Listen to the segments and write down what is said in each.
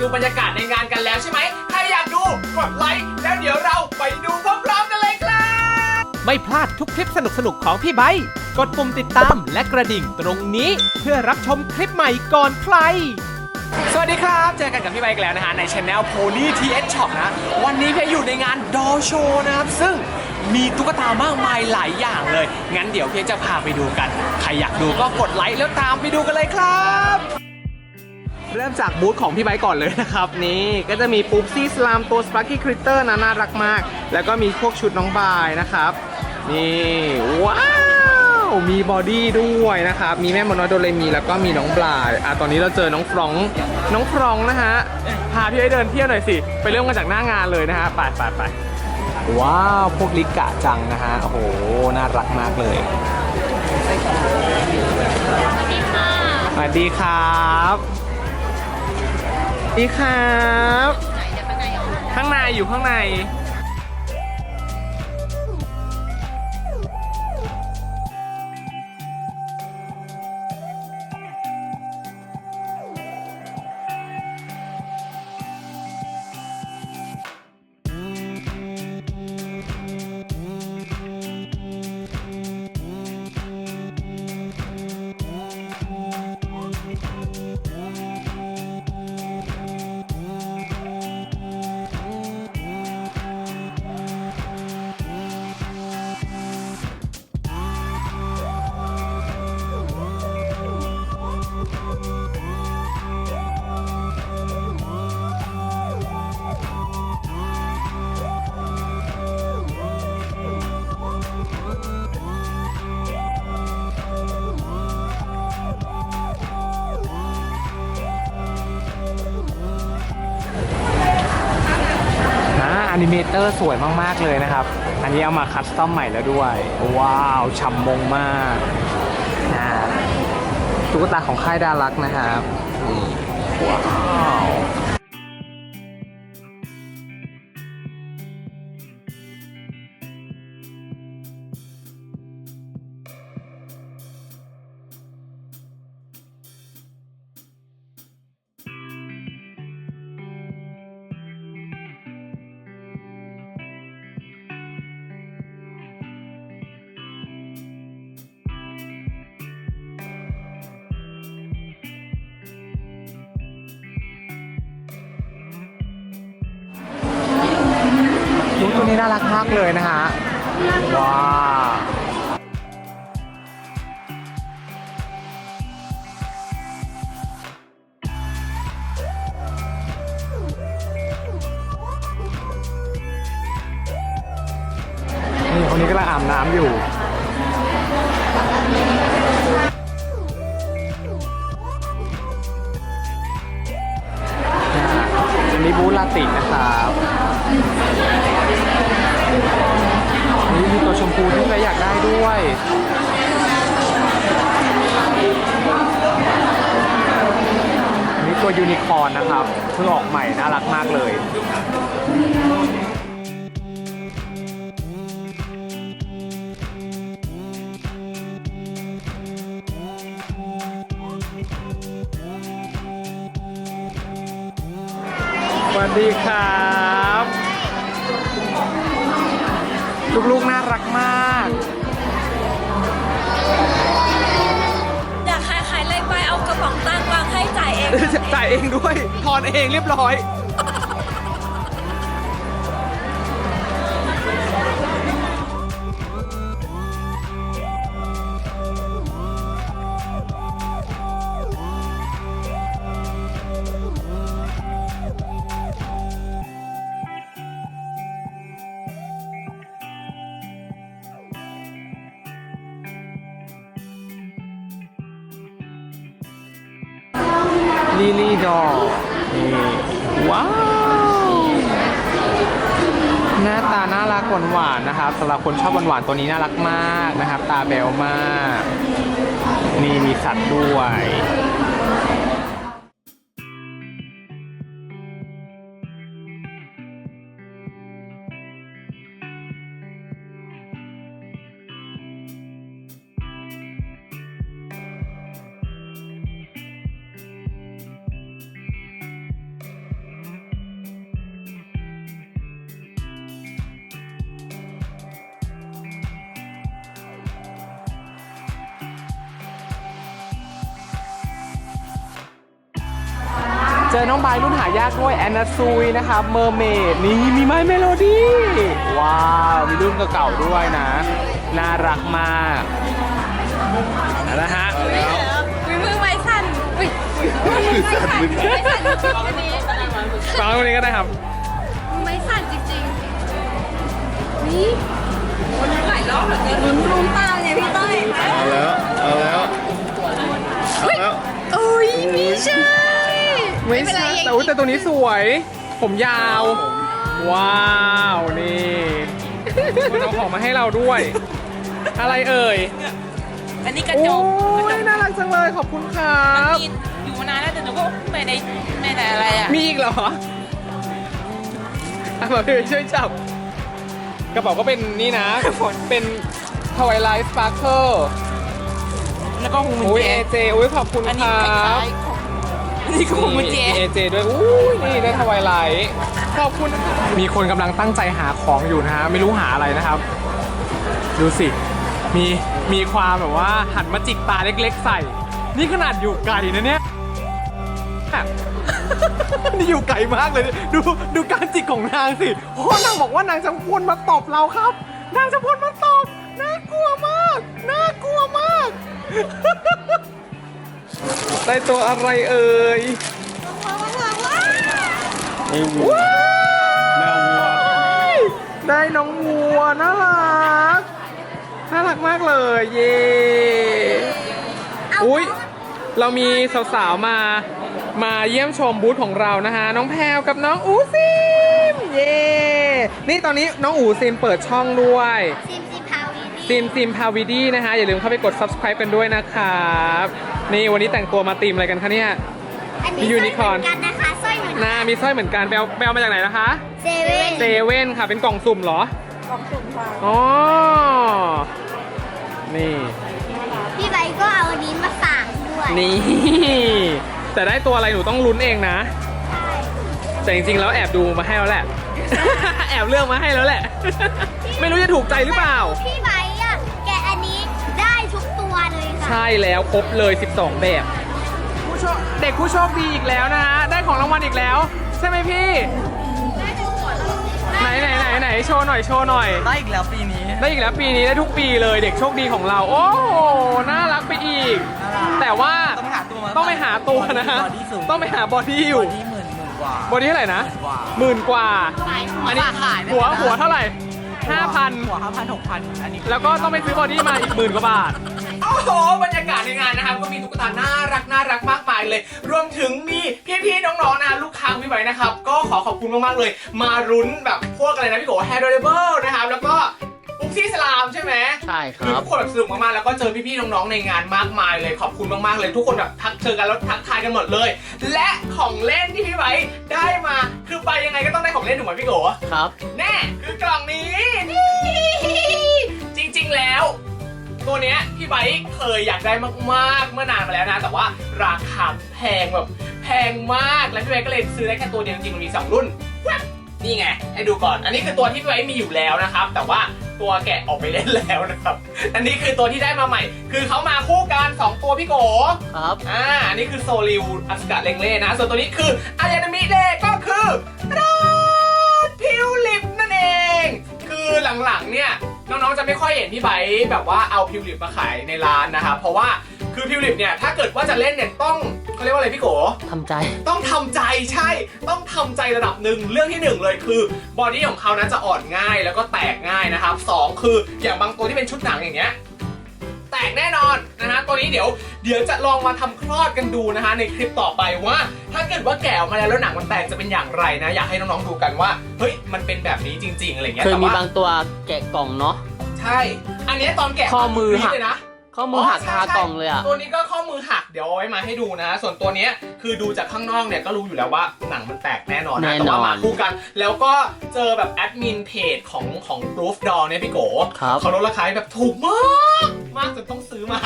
ดูบรรยากาศในงานกันแล้วใช่ไหมถ้าอยากดูกดไลค์แล้วเดี๋ยวเราไปดูพร้อมๆกันเลยครับ ไม่พลาดทุกคลิปสนุกๆของพี่ไบค์กดปุ่มติดตามและกระดิ่งตรงนี้ เพื่อรับชมคลิปใหม่ก่อนใคร สวัสดีครับ เจอกันกับพี่ไบค์อีกแล้วนะฮะในช anel Pony TS Shop นะ วันนี้พี่อยู่ในงานดอโชนะครับ ซึ่งมีตุ๊กตามากมายหลายอย่างเลย งั้นเดี๋ยวพี่จะพาไปดูกัน ใครอยากดูก็กดไลค์แล้วตามไปดูกันเลยครับ เริ่มจากบูธของพี่ไบค์ก่อนเลยนะครับ นี่ก็จะมีปุ๊บซี่สลามตัวสปาร์กี้คริตเตอร์นะน่ารักมาก แล้วก็มีพวกชุดน้องบายนะครับ นี่ ว้าว มีบอดี้ด้วยนะครับ มีแม่มดน้อยโดเรมีแล้วก็มีน้องบลายอะตอนนี้เราเจอน้องฟรองก์น้องฟรองก์นะฮะพาพี่ไอ้เดินเที่ยวหน่อยสิ ไปเริ่มกันจากหน้างานเลยนะฮะไปไปไปว้าว พวกลิกะจังนะฮะโอ้โหน่ารักมากเลยสวัสดีครับสวัสดีครับ ข้างในอยู่ข้างใน เมเตอร์สวยมาก ๆ เลยนะครับ อันนี้เอามาคัสตอมใหม่แล้วด้วย ว้าวฉ่ำมงมากนะตุ๊กตาของค่ายดารักนะครับ ว้าว นี้น่ารักมากเลยนะฮะ ว้าวนี่คนนี้กำลังอาบน้ำอยู่ อันนี้บูลาตินะครับ มีตัวชมพูที่ใครอยากได้ด้วยอันนี้ตัวยูนิคอร์นนะครับ เพิ่งออกใหม่น่ารักมากเลยสวัสดีครับ ลูกๆน่ารักมาก อยากขายขายเลขไปเอากระป๋องตังค์วางให้จ่ายเอง จ่ายเองด้วย ทอนเองเรียบร้อย ลิลี่ดอนี่ว้าว หน้าตาน่ารักหวานๆนะครับสำหรับคนชอบหวานๆตัวนี้น่ารักมากนะครับ ตาแบวมาก นี่มีสัตว์ด้วย เจอน้องบายรุ่นหายากด้วยแอนนาซุยนะครับเมอร์เมดนี่มีไม้เมโลดี้ว้าว มีรุ่นเก่าๆด้วยนะ น่ารักมากเอาละฮะมือมือไม้สั่นอุ้ยมือสั่นมือสั่นอันนี้ฟังตรงนี้ก็ได้ครับ ไม่ใช่แต่อุ๊ยแต่ตัวนี้สวย ผมยาว ว้าวนี่มันเอาของมาให้เราด้วย อะไรเอ่ยอันนี้กระจโอ้กยน่ารักจังเลยขอบคุณครับมีอยู่มานานแล้วแต่หนูก็ไม่ได้ไม่ได้อะไรอะมีอีกเหรออะมาพี่ช่วยจับ กระเป๋าก็เป็นนี่นะ เป็นทวายไลท์สปาร์เคิลแล้วก็หูมันอุ้ยเจเอเจอุ้ยขอบคุณอันคนี้รัคล้าบ ยๆ ของอันนี้ก็หูมันเจ เอเจด้วยอุ้ยนี่ได้ทวายไลท์ขอบคุณค่ะมีคนกำลังตั้งใจหาของอยู่นะฮะไม่รู้หาอะไรนะครับ ดูสิ มีมีความแบบว่าหันมาจิกตาเล็กๆใส่ นี่ขนาดอยู่ไกลนะเนี่ย นี่อยู่ไกลมากเลย ดูดูการจิกของนางสิโอ้นางบอกว่านางจะพวนมาตบเราครับ นางจะพวนมาตบน่ากลัวมาก น่ากลัวมาก ได้ตัวอะไรเอ่ยไอ้วัวแมววัวได้น้องวัวน่ารักน่ารักมากเลยเย่อุ้ยเรามีสาวๆมามาเยี่ยมชมบูธของเรานะฮะ น้องแพรวกับน้องอูซิม เย่นี่ตอนนี้น้องอูซิมเปิดช่องด้วยซิมซิมพาวีซิมซิมพาวิดี้นะฮะ อย่าลืมเข้าไปกด subscribe กันด้วยนะครับ นี่วันนี้แต่งตัวมาตีมอะไรกันคะเนี่ย อันนี้ยูนิคอร์น สร้อยเหมือนกันนะคะสร้อยเหมือนกันนามีสร้อยเหมือนกันไปเอาไปเอามาจากไหนนะคะ เซเว่นเซเว่นค่ะ เป็นกล่องสุ่มเหรอ กล่องสุ่มค่ะอ๋อ นี่ พี่ใบก็เอาอันนี้มาฝากด้วยนี่ แต่ได้ตัวอะไรหนูต้องลุ้นเองนะ ใช่แต่จริงๆ แล้วแอบดูมาให้แล้วแหละ แอบเลือกมาให้แล้วแหละ ไม่รู้จะถูกใจหรือเปล่า พี่ใบ ใช่แล้วครบเลย 12 แบบ ผู้โชคเด็กผู้โชคดีอีกแล้วนะฮะ ได้ของรางวัลอีกแล้ว ใช่ไหมพี่ ไหนไหนไหนไหนโชว์หน่อยโชว์หน่อย ได้อีกแล้วปีนี้ ได้อีกแล้วปีนี้ได้ทุกปีเลยเด็กโชคดีของเรา โอ้โหน่ารักไปอีกแต่ว่าต้องไปหาตัวมาต้องไปหาตัวนะฮะบอดี้สูงต้องไปหาบอดี้อยู่บอดี้หมื่นหมื่นกว่า บอดี้เท่าไหร่นะกว่าหมื่นกว่า อันนี้ขายได้หัวไหมหัวเท่าไหร่ห้าพัน หัวห้าพันหกพันอันนี้แล้วก็ต้องไปซื้อบอดี้มาอีกหมื่นกว่าบาท โอ้โหบรรยากาศในงานนะครับก็มีตุ๊กตาน่ารักน่ารักมากมายเลย รวมถึงมีพี่ๆน้องๆนะลูกค้าพี่ไว้นะครับ ก็ขอขอบคุณมากๆเลย มารุ้นแบบพวกอะไรนะพี่โกแฮร์ดเดเบิลนะครับแล้วก็ปุ๊กซี่สลามใช่ไหมใช่คคือรับทุกคนแบบสนุกมากๆแล้วก็เจอพี่ๆน้องๆในงานมากมายเลยขอบคุณมากๆเลย ทุกคนแบบทักเจอกันแล้วทักทายกันหมดเลย และของเล่นที่พี่ไว้ได้มาคือไปยังไงก็ต้องได้ของเล่นถูกไหมพี่โก ครับ แน่คือกล่องนี้นี่ ไบค์เคยอยากได้มากๆเมื่อนานมาแล้วนะ แต่ว่าราคาแพงแบบแพงมากแล้วพี่ไบค์ก็เลยซื้อได้แค่ตัวเดียวจริงๆมันมีสองรุ่นนี่ไง ให้ดูก่อน อันนี้คือตัวที่พี่ไว้มีอยู่แล้วนะครับ แต่ว่าตัวแกะออกไปเล่นแล้วนะครับ อันนี้คือตัวที่ได้มาใหม่ คือเขามาคู่กัน 2 ตัวพี่โกครับ อ่า อันนี้คือโซลิวอัสกาเลงเล่นะ ส่วนตัวนี้คืออายานามิเดก็คือ องๆจะไม่ค่อยเห็นพี่ไบร์ทแบบว่าเอาพิวลิปมาขายในร้านนะครับเพราะว่าคือพิวลิปเนี่ยถ้าเกิดว่าจะเล่นเนี่ยต้องเขาเรียกว่าอะไรพี่โก ทำใจ ต้องทำใจใช่ ต้องทำใจระดับหนึ่งเรื่องที่หนึ่งเลยคือบอดี้ของเขานั้นจะอ่อนง่ายแล้วก็แตกง่ายนะครับสองคืออย่างบางตัวที่เป็นชุดหนังอย่างเงี้ยแตกแน่นอนนะฮะตัวนี้เดี๋ยวเดี๋ยวจะลองมาทำคลอดกันดูนะฮะในคลิปต่อไปว่า ถ้าเกิดว่าแกะออกมาแล้วแล้วหนังมันแตกจะเป็นอย่างไรนะ อยากให้น้องๆดูกันว่าเฮ้ยมันเป็นแบบนี้จริง ๆอะไรเงี้ยเคยแต่มีว่า บางตัวแกะกล่องเนาะ ใช่ อันเนี้ยตอนแกะข้อมือหัก เลยนะ ข้อมือหักใช่คาใช่กล่องเลยอะ ตัวนี้ก็ข้อมือหักเดี๋ยวเอาไว้มาให้ดูนะ ส่วนตัวเนี้ยคือดูจากข้างนอกเนี่ยก็รู้อยู่แล้วว่าหนังมันแตกแน่นอนนะแน่แต่นอนว่ามาคู่กัน แล้วก็เจอแบบแอดมินเพจของของ Proof Doll เนี่ยพี่โกครับ เขาลดราคาให้แบบถูกมากมากจนต้องซื้อมา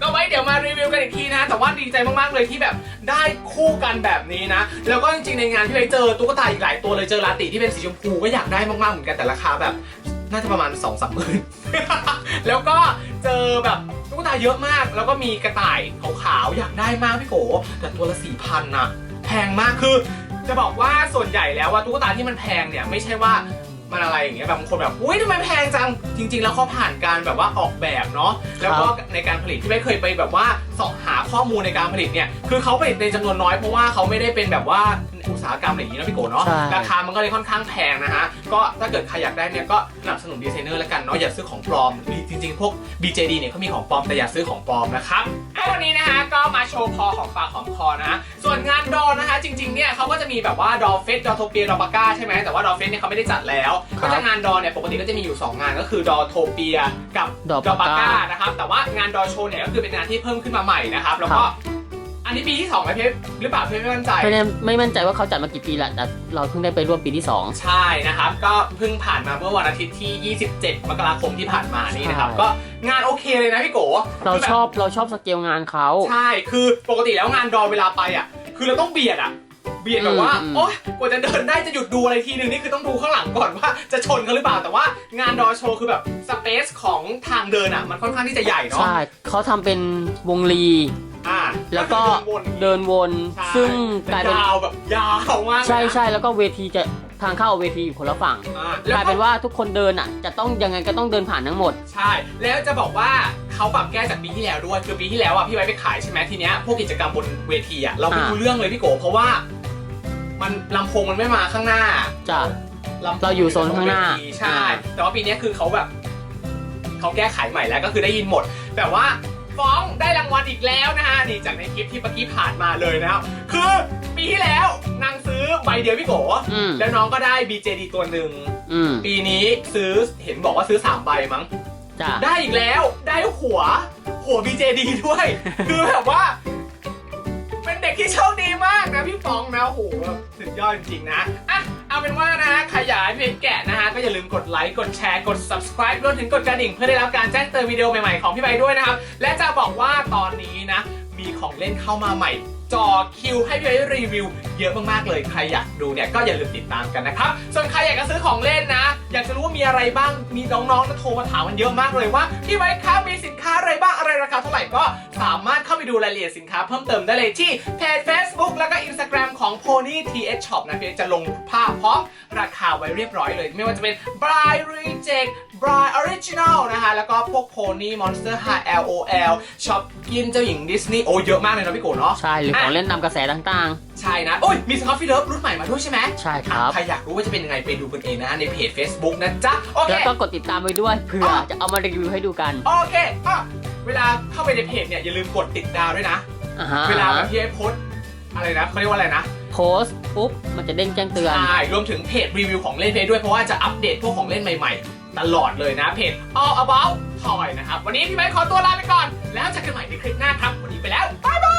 ก็ไว้เดี๋ยวมารีวิวกันอีกทีนะ แต่ว่าดีใจมากๆเลยที่แบบได้คู่กันแบบนี้นะ แล้วก็จริงๆในงานที่ไปเจอตุ๊กตาอีกหลายตัวเลยเจอลาติที่เป็นสีชมพูก็อยากได้มากๆเหมือนกันแต่ราคาแบบ น่าจะประมาณ2องสามหมื่น แล้วก็เจอแบบตุ๊กตาเยอะมาก แล้วก็มีกระต่ายขาวๆอยากได้มากพี่โกแต่ตัวละสี่พันน่ะ แพงมากคือ จะบอกว่าส่วนใหญ่แล้วว่าตุ๊กตาที่มันแพงเนี่ยไม่ใช่ว่ามันอะไรอย่างเงี้ยแบบบางคนแบบอุ้ยทำไมแพงจังจริง ๆ แล้วเขาผ่านการแบบว่าออกแบบเนาะแล้วก็ในการผลิตที่ไม่เคยไปแบบว่าเสอบหาข้อมูลในการผลิตเนี่ยคือเขาผลิตในจำนวนน้อยเพราะว่าเขาไม่ได้เป็นแบบว่า อุตสาหกรรมอะไรอย่างนี้นะพี่โกเนาะใช่ ราคามันก็เลยค่อนข้างแพงนะฮะก็ถ้าเกิดใครอยากได้เนี่ยก็สนับสนุนดีไซเนอร์แล้วกันเนาะอย่าซื้อของปลอมจริงๆพวก BJD เนี่ยเขามีของปลอมแต่อย่าซื้อของปลอมนะครับก็วันนี้นะฮะก็มาโชว์พอของปากของคอนะฮะส่วนงานดอนะฮะจริงๆเนี่ยเขาก็จะมีแบบว่าดอเฟสดอโทเปียดอปาก้าใช่ไหมแต่ว่าดอเฟสเนี่ยเขาไม่ได้จัดแล้วครับก็จะงานดอเนี่ยปกติก็จะมีอยู่2งานก็คือดอโทเปียกับ ดอดอปาปาก้า ก้านะครับแต่ว่างานดอโชว์เนี่ยก็คือเป็นงานที่เพิ่มขึ้นมาใหม่นะครับแล้วก็ครับ อันนี้ปีที่2ไหมเพชรหรือเปล่าเพชรไม่มั่นใจ ไม่แน่ไม่มั่นใจว่าเขาจัดมากี่ปีแล้วแต่เราเพิ่งได้ไปร่วมปีที่2ใช่นะครับ ก็เพิ่งผ่านมาเมื่อวันอาทิตย์ที่ 27 มกราคมที่ผ่านมานี่นะครับ ใช่ ก็งานโอเคเลยนะพี่โกเราคืแบบชอบเราชอบสเกลงานเขา ใช่ คือปกติแล้วงานดอเวลาไปอะ คือเราต้องเบียดอะ เบียดแบบว่าอืม โอ๊ยกว่าจะเดินได้จะหยุดดูอะไรทีนึงนี่คือต้องดูข้างหลังก่อนว่าจะชนเขาหรือเปล่า แต่ว่างานดอโชว์คือแบบสเปซของทางเดินอะ มันค่อนข้างที่จะใหญ่เนาะ ใช่เขาทำเป็นวงลี อ่าแล้วก็คือเดินวนใช่ซึ่งกลายเป็น ยาวแบบยาวมากเลยนะใช่ใช่แล้วก็เวทีจะทางเข้าเวทีอยู่คนละฝั่งอ่ากแล้วลายก็เป็นว่าทุกคนเดินอะ จะต้องยังไงก็ต้องเดินผ่านทั้งหมด ใช่ แล้วจะบอกว่าเขาปรับแก้จากปีที่แล้วด้วย คือปีที่แล้วอะพี่ไว้ไปขายใช่ไหมทีเนี้ยพวกกิจกรรมบนเวทีอะเราไม่อ่า รู้เรื่องเลยพี่โกเพราะว่า มันลำโพงมันไม่มาข้างหน้า จ้ะ ลำโพงเราอยู่โซนข้างหน้าเวทีใช่ อ่า แต่ว่าปีเนี้ยคือเขาแบบ เขาแก้ไขใหม่แล้วก็คือได้ยินหมดแบบว่า ฟ้องได้รางวัลอีกแล้วนะฮะนี่จากในคลิปที่เมื่อกี้ผ่านมาเลยนะครับคือปีที่แล้วนางซื้อใบเดียวพี่โกอืม แล้วน้องก็ได้ BJD ตัวหนึ่งอืมปีนี้ซื้อเห็นบอกว่าซื้อสามใบมั้ง จ้ะได้อีกแล้วได้หัว หัว BJD ด้วย คือแบบว่า เป็นเด็กที่โชคดีมากนะพี่ฟองนะโอ้โหแบบสุดยอดจริงๆนะอะ เอาเป็นว่านะใครอยายเพจแกะนะฮะก็อย่าลืมกดไลค์กดแชร์กด subscribe รวมถึงกดกระดิ่งเพื่อได้รับการแจ้งเตือนวิดีโอใหม่ๆของพี่ใบด้วยนะครับ และจะบอกว่าตอนนี้นะมีของเล่นเข้ามาใหม่ จอคิวให้พี่ไว้รีวิว เยอะมากๆเลยใครอยากดูเนี่ยก็อย่าลืมติดตามกันนะครับ ส่วนใครอยากจะซื้อของเล่นนะ อยากจะรู้ว่ามีอะไรบ้างมีน้องๆนะโทรมาถามมันเยอะมากเลยว่าพี่ไว้ครับมีสินค้าอะไรบ้างอะไรราคาเท่าไหร่ก็สามารถเข้าไปดูรายละเอียดสินค้าเพิ่มเติมได้เลยที่เพจ Facebook แล้วก็ Instagram ของ Pony TH Shop นะเพี่จะลงภาพพร้อมราคาไว้เรียบร้อยเลย ไม่ว่าจะเป็น Bry Reject Bry Original นะคะ แล้วก็พวก Pony Monster High LOL ช็อปกินเจ้าหญิงดิสนีย์โอ้เยอะมากเลยนะพี่โกเนาะ ใช่ หรือของเล่นตามกระแสต่างใช่นะ โอ้ย มีสกอตฟิลเลอร์รุ่นใหม่มาด้วยใช่ไหมๆใช่ครับ ใครอยากรู้ว่าจะเป็นยังไงไปดูกันเองนะในเพจ Facebook นะจ๊ะ โอเค แล้วก็กดติดตามไว้ด้วยเผื่อจะเอามารีวิวให้ดูกัน โอเคอะเวลาเข้าไปในเพจเนี่ยอย่าลืมกดติดดาวด้วยนะอ่าฮะเวลาแบบที่ไอ้โพสต์อะไรนะเขาเรียกว่าอะไรนะโพสต์ปุ๊บมันจะเด้งแจ้งเตือน ใช่ รวมถึงเพจรีวิวของเล่นเพจด้วยเพราะว่าจะอัปเดตพวกของเล่นใหม่ๆ ตลอดเลยนะเพจ All About Toy นะครับ วันนี้พี่ไมค์ขอตัวลาไปก่อน แล้วเจอกันใหม่ในคลิปหน้าครับ วันนี้ไปแล้ว บ๊ายบาย